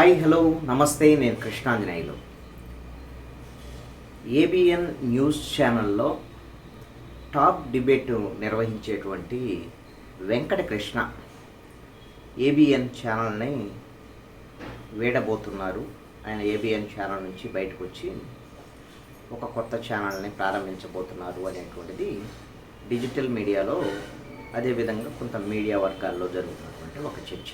Hi hello నమస్తే నేను Krishnanjaneyulu. ABN news ఛానల్లో టాప్ డిబేట్ నిర్వహించేటువంటి వెంకటకృష్ణ ఏబిఎన్ ఛానల్ని వీడబోతున్నారు. ఆయన ఏబిఎన్ ఛానల్ నుంచి బయటకు వచ్చి ఒక కొత్త ఛానల్ని ప్రారంభించబోతున్నారు అనేటువంటిది డిజిటల్ మీడియాలో అదేవిధంగా కొంత మీడియా వర్గాల్లో జరుగుతున్నటువంటి ఒక చర్చ.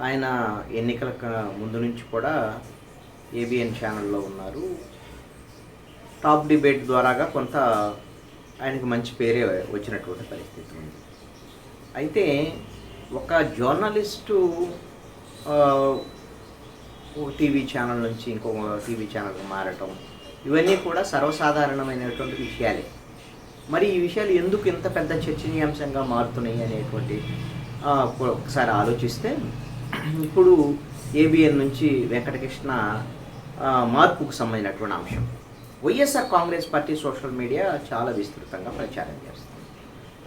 ఆయన ఎన్నికల క- ముందు నుంచి కూడా ఏబిఎన్ ఛానల్లో ఉన్నారు. టాప్ డిబేట్ ద్వారాగా కొంత ఆయనకు మంచి పేరే వచ్చినటువంటి పరిస్థితి ఉంది. అయితే ఒక జర్నలిస్టు టీవీ ఛానల్ నుంచి ఇంకో టీవీ ఛానల్కి మారటం ఇవన్నీ కూడా సర్వసాధారణమైనటువంటి విషయాలే. మరి ఈ విషయాలు ఎందుకు ఇంత పెద్ద చర్చనీయాంశంగా మారుతున్నాయి అనేటువంటి ఒకసారి ఆలోచిస్తే ఇప్పుడు ఏబిఎన్ నుంచి వెంకటకృష్ణ మార్పుకు సంబంధించినటువంటి అంశం. YSR Congress party social media చాలా విస్తృతంగా ప్రచారం చేస్తుంది.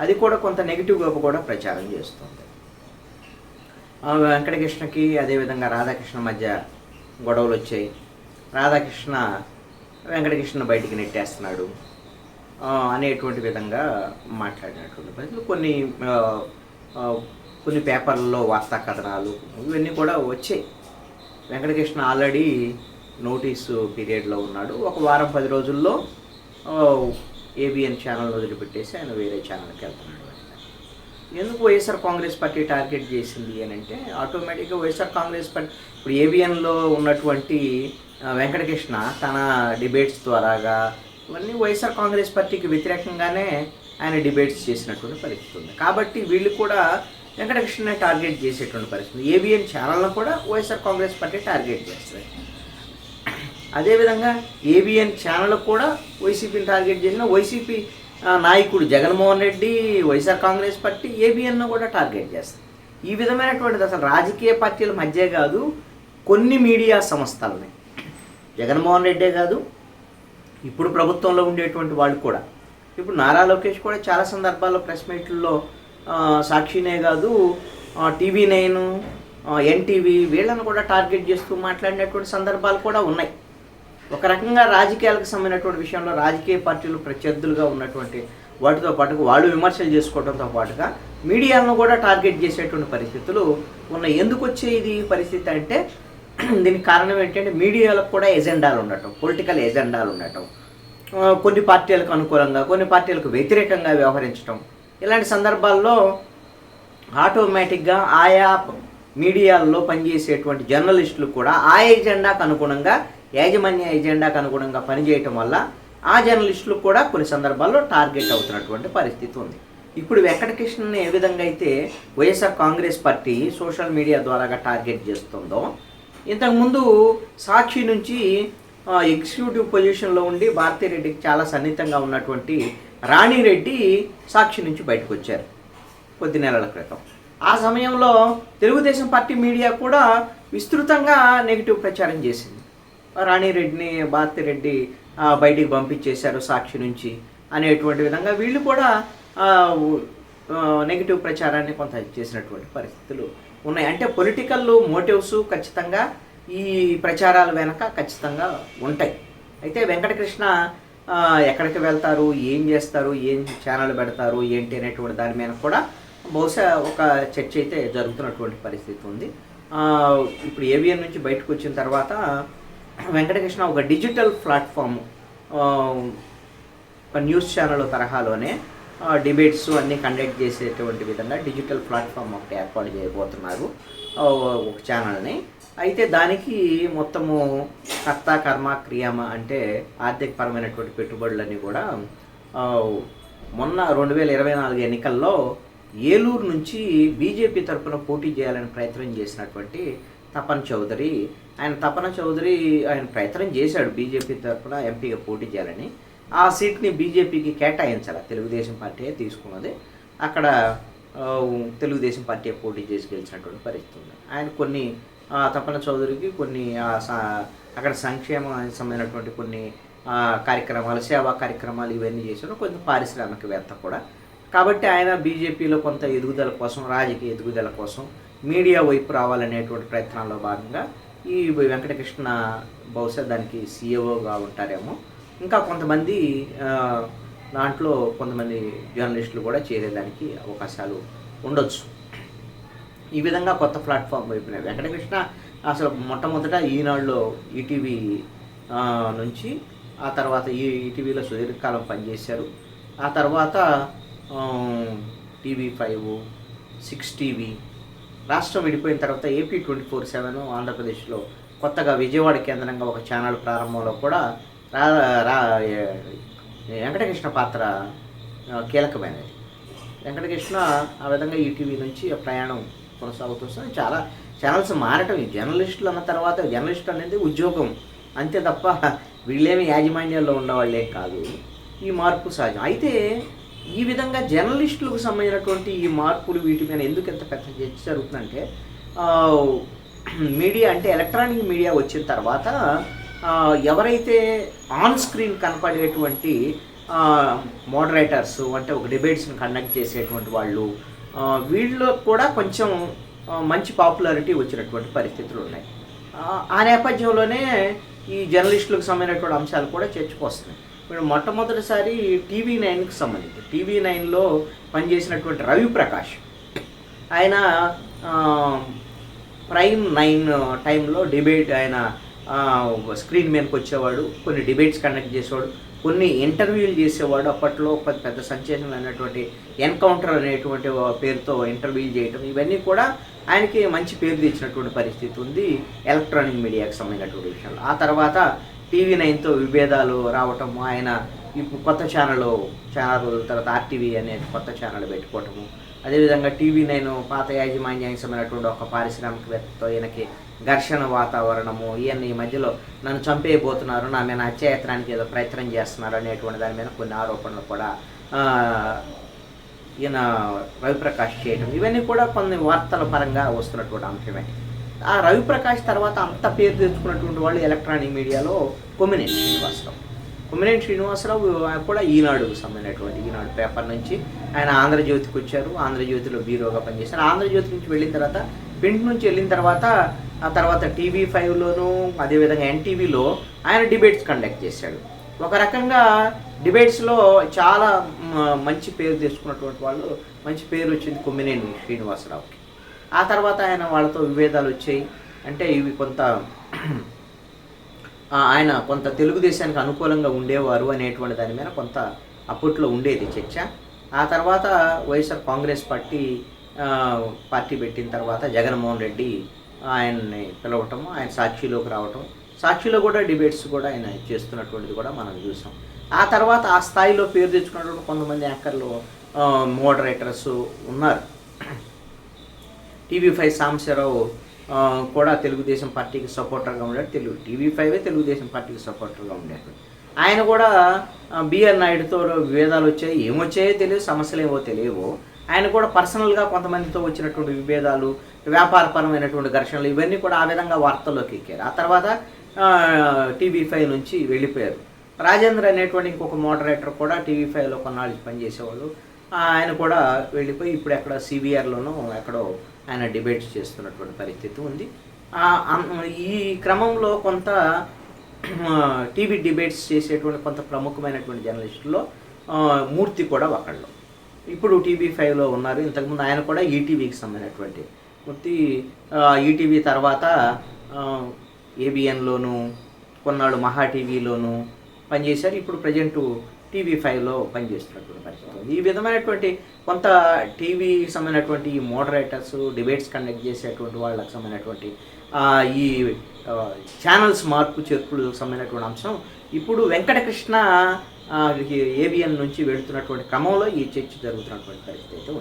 అది కూడా కొంత నెగిటివ్గా కూడా ప్రచారం చేస్తుంది. వెంకటకృష్ణకి అదేవిధంగా రాధాకృష్ణ మధ్య గొడవలు వచ్చాయి. రాధాకృష్ణ వెంకటకృష్ణ బయటికి నెట్టేస్తున్నాడు. అనేటువంటి విధంగా మాట్లాడినటువంటి ప్రజలు కొన్ని కొన్ని పేపర్లలో వార్తా కథనాలు ఇవన్నీ కూడా వచ్చాయి వెంకటకృష్ణ ఆల్రెడీ నోటీసు పీరియడ్లో ఉన్నాడు. ఒక వారం పది రోజుల్లో ఏబిఎన్ ఛానల్ వదిలిపెట్టేసి ఆయన వేరే ఛానల్కి వెళ్తున్నాడు. ఎందుకు వైఎస్ఆర్ కాంగ్రెస్ పార్టీ టార్గెట్ చేసింది అని అంటే ఆటోమేటిక్గా వైఎస్ఆర్ కాంగ్రెస్ పార్టీ ఇప్పుడు ఏబిఎన్లో ఉన్నటువంటి వెంకటకృష్ణ తన డిబేట్స్ ద్వారాగా ఇవన్నీ వైఎస్ఆర్ కాంగ్రెస్ పార్టీకి వ్యతిరేకంగానే ఆయన డిబేట్స్ చేసినటువంటి పరిస్థితి ఉంది. కాబట్టి వీళ్ళు కూడా వెంకటకృష్ణనే టార్గెట్ చేసేటువంటి పరిస్థితి. ఏబిఎన్ ఛానల్ను కూడా వైఎస్ఆర్ కాంగ్రెస్ పార్టీ టార్గెట్ చేస్తుంది. అదేవిధంగా ఏబిఎన్ ఛానల్ కూడా వైసీపీని టార్గెట్ చేసిన వైసీపీ నాయకుడు Jaganmohan Reddy YSR Congress party ఏబిఎన్ను కూడా టార్గెట్ చేస్తుంది. ఈ విధమైనటువంటిది అసలు రాజకీయ పార్టీల మధ్య కాదు కొన్ని మీడియా సంస్థలని. జగన్మోహన్ రెడ్డే కాదు ఇప్పుడు ప్రభుత్వంలో ఉండేటువంటి వాళ్ళు కూడా. ఇప్పుడు నారా లోకేష్ కూడా చాలా సందర్భాల్లో ప్రెస్ మీట్లలో సాక్షినే కాదు టీవీ నైన్ ఎన్టీవీ వీళ్ళని కూడా టార్గెట్ చేస్తూ మాట్లాడినటువంటి సందర్భాలు కూడా ఉన్నాయి. ఒక రకంగా రాజకీయాలకు సంబంధించినటువంటి విషయంలో రాజకీయ పార్టీలు ప్రత్యర్థులుగా ఉన్నటువంటి వాటితో పాటుగా వాళ్ళు విమర్శలు చేసుకోవడంతో పాటుగా మీడియాలను కూడా టార్గెట్ చేసేటువంటి పరిస్థితులు ఉన్నాయి. ఎందుకు వచ్చే ఇది పరిస్థితి అంటే దీనికి కారణం ఏంటంటే మీడియాలకు కూడా ఎజెండాలు ఉండటం పొలిటికల్ ఎజెండాలు ఉండటం. కొన్ని పార్టీలకు అనుకూలంగా కొన్ని పార్టీలకు వ్యతిరేకంగా వ్యవహరించడం ఇలాంటి సందర్భాల్లో ఆటోమేటిక్గా ఆయా మీడియాల్లో పనిచేసేటువంటి జర్నలిస్టులు కూడా ఆ ఎజెండాకు అనుగుణంగా యాజమాన్య ఎజెండాకు అనుగుణంగా పనిచేయటం వల్ల ఆ జర్నలిస్టులు కూడా కొన్ని సందర్భాల్లో టార్గెట్ అవుతున్నటువంటి పరిస్థితి ఉంది. ఇప్పుడు వెంకటకృష్ణని ఏ విధంగా అయితే YSR Congress party social media ద్వారాగా టార్గెట్ చేస్తుందో ఇంతకుముందు సాక్షి నుంచి ఎగ్జిక్యూటివ్ పొజిషన్లో ఉండి భారతీరెడ్డికి చాలా సన్నిహితంగా ఉన్నటువంటి రాణిరెడ్డి సాక్షి నుంచి బయటకు వచ్చారు కొద్ది నెలల క్రితం. ఆ సమయంలో తెలుగుదేశం పార్టీ మీడియా కూడా విస్తృతంగా నెగిటివ్ ప్రచారం చేసింది. రాణిరెడ్డిని భారతిరెడ్డి బయటికి పంపించేశారు సాక్షి నుంచి అనేటువంటి విధంగా వీళ్ళు కూడా నెగిటివ్ ప్రచారాన్ని కొంత చేసినటువంటి పరిస్థితులు ఉన్నాయి. అంటే పొలిటికల్ మోటివ్స్ ఖచ్చితంగా ఈ ప్రచారాల వెనక ఖచ్చితంగా ఉంటాయి. అయితే వెంకటకృష్ణ ఎక్కడికి వెళ్తారు ఏం చేస్తారు ఏం ఛానల్ పెడతారు ఏంటి అనేటువంటి దాని మీద కూడా బహుశా ఒక చర్చ అయితే జరుగుతున్నటువంటి పరిస్థితి ఉంది. ఇప్పుడు ఏవిఎన్ నుంచి బయటకు వచ్చిన తర్వాత వెంకటకృష్ణ ఒక డిజిటల్ ప్లాట్ఫామ్ ఒక న్యూస్ ఛానల్ తరహాలోనే డిబేట్స్ అన్నీ కండక్ట్ చేసేటువంటి విధంగా డిజిటల్ ప్లాట్ఫామ్ ఒకటి ఏర్పాటు చేయబోతున్నారు. ఒక ఛానల్ని అయితే దానికి మొత్తము కర్త కర్మ క్రియమ అంటే ఆర్థికపరమైనటువంటి పెట్టుబడులన్నీ కూడా మొన్న రెండు వేల ఇరవై నాలుగు ఎన్నికల్లో ఏలూరు నుంచి బీజేపీ తరఫున పోటీ చేయాలని ప్రయత్నం చేసినటువంటి తపన్ చౌదరి. ఆయన తపన చౌదరి ఆయన ప్రయత్నం చేశాడు బీజేపీ తరఫున ఎంపీగా పోటీ చేయాలని. ఆ సీట్ని బీజేపీకి కేటాయించాలి. తెలుగుదేశం పార్టీ తీసుకున్నది. అక్కడ తెలుగుదేశం పార్టీ పోటీ చేసి గెలిచినటువంటి పరిస్థితి ఉంది. ఆయన కొన్ని తపన చౌదరికి కొన్ని అక్కడ సంక్షేమానికి సంబంధించినటువంటి కొన్ని కార్యక్రమాలు సేవా కార్యక్రమాలు ఇవన్నీ చేశారు. కొంత పారిశ్రామికవేత్త కూడా. కాబట్టి ఆయన బీజేపీలో కొంత ఎదుగుదల కోసం రాజకీయ ఎదుగుదల కోసం మీడియా వైపు రావాలనేటువంటి ప్రయత్నాల్లో భాగంగా ఈ వెంకటకృష్ణ బహుశా దానికి సీఈఓగా ఉంటారేమో. ఇంకా కొంతమంది దాంట్లో కొంతమంది జర్నలిస్టులు కూడా చేరేదానికి అవకాశాలు ఉండొచ్చు. ఈ విధంగా కొత్త ప్లాట్ఫామ్ వైపున. వెంకటకృష్ణ అసలు మొట్టమొదట ఈనాడులో ఈటీవీ నుంచి ఆ తర్వాత ఈ ఈటీవీలో సుదీర్ఘకాలం పనిచేశారు. ఆ తర్వాత టీవీ ఫైవ్ సిక్స్ టీవీ రాష్ట్రం విడిపోయిన తర్వాత ఏపీ ట్వంటీ ఫోర్ సెవెన్ ఆంధ్రప్రదేశ్లో కొత్తగా విజయవాడ కేంద్రంగా ఒక ఛానల్ ప్రారంభంలో కూడా రా రా వెంకటకృష్ణ పాత్ర కీలకమైనది. వెంకటకృష్ణ ఆ విధంగా ఈటీవీ నుంచి ప్రయాణం కొనసాగుతుంది చాలా ఛానల్స్ మారటం. జర్నలిస్టులు అన్న తర్వాత జర్నలిస్ట్ అనేది ఉద్యోగం. అంతే తప్ప వీళ్ళేమి యాజమాన్యాల్లో ఉన్నవాళ్ళే కాదు. ఈ మార్పు సహజం. అయితే ఈ విధంగా జర్నలిస్టులకు సంబంధించినటువంటి ఈ మార్పులు వీటి మీద ఎందుకు ఎంత పెద్ద చర్చ జరుగుతుందంటే మీడియా అంటే ఎలక్ట్రానిక్ మీడియా వచ్చిన తర్వాత ఎవరైతే ఆన్ స్క్రీన్ కనపడేటువంటి మోడరేటర్స్ అంటే ఒక డిబేట్స్ని కండక్ట్ చేసేటువంటి వాళ్ళు వీళ్ళు కూడా కొంచెం మంచి పాపులారిటీ వచ్చినటువంటి పరిస్థితులు ఉన్నాయి. ఆ, నేపథ్యంలోనే ఈ జర్నలిస్టులకు సంబంధించినటువంటి అంశాలు కూడా చర్చకొస్తున్నాయి. ఇప్పుడు మొట్టమొదటిసారి టీవీ నైన్కి సంబంధించి టీవీ నైన్లో పనిచేసినటువంటి రవి ప్రకాష్ ఆయన ప్రైమ్ నైన్ టైంలో డిబేట్ ఆయన స్క్రీన్ మీదకి వచ్చేవాడు కొన్ని డిబేట్స్ కండక్ట్ చేసేవాడు. కొన్ని ఇంటర్వ్యూలు చేసేవాడు అప్పట్లో పెద్ద పెద్ద సంచలనం ఎన్కౌంటర్ అనేటువంటి పేరుతో ఇంటర్వ్యూలు చేయటం ఇవన్నీ కూడా ఆయనకి మంచి పేరు తెచ్చినటువంటి పరిస్థితి ఉంది ఎలక్ట్రానిక్ మీడియాకి సంబంధించినటువంటి విషయాలు. ఆ తర్వాత టీవీ నైన్తో విభేదాలు రావటం ఆయన ఇప్పుడు కొత్త ఛానల్ ఛానల్ రోజుల తర్వాత ఆర్టీవీ అనే కొత్త ఛానల్ పెట్టుకోవటము అదేవిధంగా టీవీ నైన్ పాత యాజమాన్యానికి సంబంధించినటువంటి ఒక పారిశ్రామికవేత్తతో ఈయనకి ఘర్షణ వాతావరణము ఇవన్నీ ఈ మధ్యలో నన్ను చంపేయబోతున్నారు నా మీద హత్యాయత్నానికి ఏదో ప్రయత్నం చేస్తున్నారు అనేటువంటి దాని మీద కొన్ని ఆరోపణలు కూడా ఈయన రవిప్రకాష్ చేయడం ఇవన్నీ కూడా కొన్ని వార్తల పరంగా వస్తున్నటువంటి అంశమే. ఆ రవిప్రకాష్ తర్వాత అంత పేరు తెచ్చుకున్నటువంటి వాళ్ళు ఎలక్ట్రానిక్ మీడియాలో కొమ్మినేని శ్రీనివాసరావు. కొమ్మినేని శ్రీనివాసరావు ఆయన కూడా ఈనాడుకు సంబంధించినటువంటి ఈనాడు పేపర్ నుంచి ఆయన ఆంధ్రజ్యోతికి వచ్చారు. ఆంధ్రజ్యోతిలో బీరోగా పనిచేశారు. ఆంధ్రజ్యోతి నుంచి వెళ్ళిన తర్వాత పెంట్ నుంచి వెళ్ళిన తర్వాత ఆ తర్వాత టీవీ ఫైవ్లోను అదేవిధంగా ఎన్టీవీలో ఆయన డిబేట్స్ కండక్ట్ చేశాడు. ఒక రకంగా డిబేట్స్లో చాలా మంచి పేరు తెచ్చుకున్నటువంటి వాళ్ళు మంచి పేరు వచ్చింది కొమ్మినేని శ్రీనివాసరావుకి. ఆ తర్వాత ఆయన వాళ్ళతో విభేదాలు వచ్చాయి. అంటే ఇవి కొంత ఆయన కొంత తెలుగుదేశానికి అనుకూలంగా ఉండేవారు అనేటువంటి దాని మీద కొంత అప్పట్లో ఉండేది చర్చ. ఆ తర్వాత వైఎస్ఆర్ కాంగ్రెస్ పార్టీ పార్టీ పెట్టిన తర్వాత జగన్మోహన్ రెడ్డి ఆయన్ని పిలవటము ఆయన సాక్షిలోకి రావటం సాక్షిలో కూడా డిబేట్స్ కూడా ఆయన చేస్తున్నటువంటిది కూడా మనం చూసాం. ఆ తర్వాత ఆ స్థాయిలో పేరు తెచ్చుకున్నటువంటి కొంతమంది యాంకర్లు మోడరేటర్స్ ఉన్నారు. టీవీ ఫైవ్ సాంబశివరావు కూడా తెలుగుదేశం పార్టీకి సపోర్టర్గా ఉండాడు తెలుగు టీవీ ఫైవే తెలుగుదేశం పార్టీకి సపోర్టర్గా ఉండేది ఆయన కూడా బిఆర్ నాయుడుతో విభేదాలు వచ్చాయి ఏమొచ్చాయో తెలియదు సమస్యలు ఏవో తెలియవు. ఆయన కూడా పర్సనల్గా కొంతమందితో వచ్చినటువంటి విభేదాలు వ్యాపారపరమైనటువంటి ఘర్షణలు ఇవన్నీ కూడా ఆ విధంగా వార్తల్లోకి ఎక్కారు. ఆ తర్వాత టీవీ ఫైవ్ నుంచి వెళ్ళిపోయారు. రాజేంద్ర అనేటువంటి ఇంకొక మోడరేటర్ కూడా టీవీ ఫైవ్లో కొన్నాళ్ళు పనిచేసేవాళ్ళు ఆయన కూడా వెళ్ళిపోయి ఇప్పుడు ఎక్కడ సిబిఆర్లోనూ ఎక్కడో ఆయన డిబేట్స్ చేస్తున్నటువంటి పరిస్థితి ఉంది. ఈ క్రమంలో కొంత టీవీ డిబేట్స్ చేసేటువంటి కొంత ప్రముఖమైనటువంటి జర్నలిస్టుల్లో మూర్తి కూడా ఒకళ్ళు. ఇప్పుడు టీవీ ఫైవ్లో ఉన్నారు. ఇంతకుముందు ఆయన కూడా ఈటీవీకి సంబంధించినటువంటి మొత్తి ఈటీవీ తర్వాత ఏబిఎన్లోను కొన్నాళ్ళు మహా టీవీలోను పనిచేశారు. ఇప్పుడు ప్రజెంట్ టీవీ ఫైవ్లో పనిచేస్తున్నటువంటి పరిస్థితి ఉంది. ఈ విధమైనటువంటి కొంత టీవీ సంబంధించినటువంటి ఈ మోడరేటర్స్ డిబేట్స్ కండక్ట్ చేసేటువంటి వాళ్ళకి సంబంధించినటువంటి ఈ ఛానల్స్ మార్పు చేర్పులకు సంబంధించినటువంటి అంశం. ఇప్పుడు వెంకటకృష్ణ ఏబిఎన్ నుంచి వెళుతున్నటువంటి క్రమంలో ఈ చర్చ జరుగుతున్నటువంటి పరిస్థితి అయితే